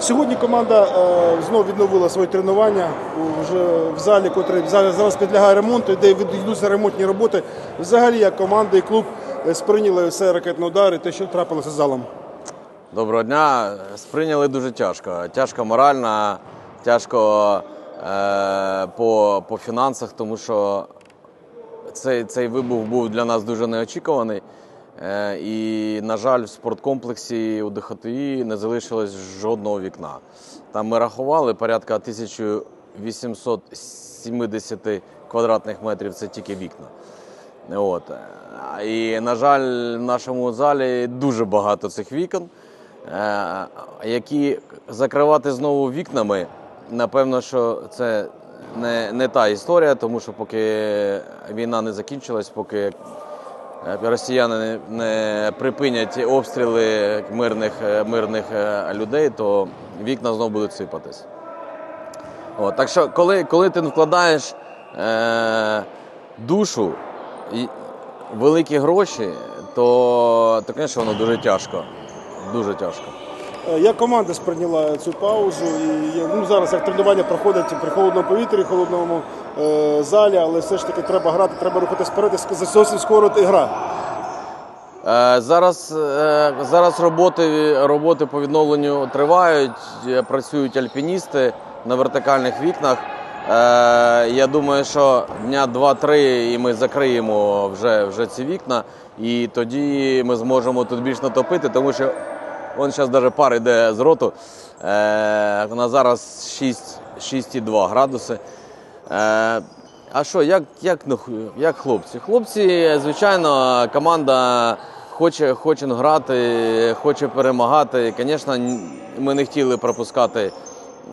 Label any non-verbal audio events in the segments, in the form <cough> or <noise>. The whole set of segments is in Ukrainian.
Сьогодні команда е, знову відновила своє тренування вже в залі, який зараз, підлягає ремонту, де ведуться ремонтні роботи. Взагалі, як команда і клуб е, сприйняли все ракетні удари, те, що трапилося з залом. Доброго дня. Сприйняли дуже тяжко. Тяжко морально, тяжко е, по, по фінансах, тому що цей, цей вибух був для нас дуже неочікуваний. Е, і, на жаль, в спорткомплексі у ДХТІ не залишилось жодного вікна. Там ми рахували порядка 1870 квадратних метрів це тільки вікна. От. І, на жаль, в нашому залі дуже багато цих вікон, е, які закривати знову вікнами, напевно, що це не, не та історія, тому що поки війна не закінчилась, поки росіяни не, припинять обстріли мирних, е, мирних е, людей, то вікна знову будуть сипатись. Так що, коли, коли ти вкладаєш е, душу і великі гроші, то, то, звісно, воно дуже тяжко. Дуже тяжко. Е, Як команда сприйняла цю паузу? І ну, зараз як тренування проходить при холодному повітрі, холодному е, залі, але все ж таки треба грати, треба рухатись вперед, і зовсім скоро і гра. Е, Зараз, е, зараз роботи, роботи по відновленню тривають, працюють альпіністи на вертикальних вікнах. Е, Я думаю, що дня 2-3 і ми закриємо вже, вже ці вікна, і тоді ми зможемо тут більш натопити, тому що он зараз навіть пар йде з роту. Е, На зараз 6, 6,2 градуси. Е, а що, як, як, як хлопці? Хлопці, звичайно, команда хоче, хоче грати, хоче перемагати. Звісно, ми не хотіли пропускати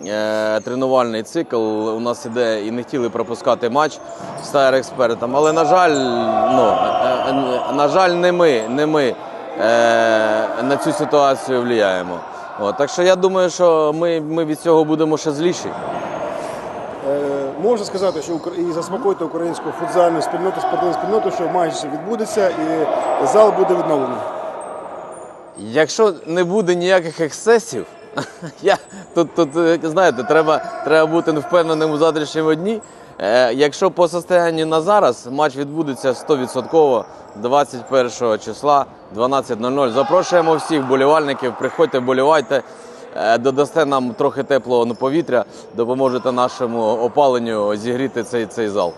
е, тренувальний цикл. У нас іде і не хотіли пропускати матч з Тайр експертом. Але, на жаль, ну, на жаль, не ми, не ми на цю ситуацію впливаємо. От, так що я думаю, що ми, ми від цього будемо ще зліші. Е, Можна сказати, що і заспокоїти українську футзальну спільноту, спортивну спільноту, що матч відбудеться і зал буде відновлений. Якщо не буде ніяких ексцесів, <laughs> я, тут, тут е, знаєте, треба, треба бути впевненим у завтрашньому дні. Е, якщо по состоянню на зараз матч відбудеться 100% 21 числа 12.00. Запрошуємо всіх болівальників, приходьте, болівайте, е, додасте нам трохи теплого повітря, допоможете нашому опаленню зігріти цей, цей зал.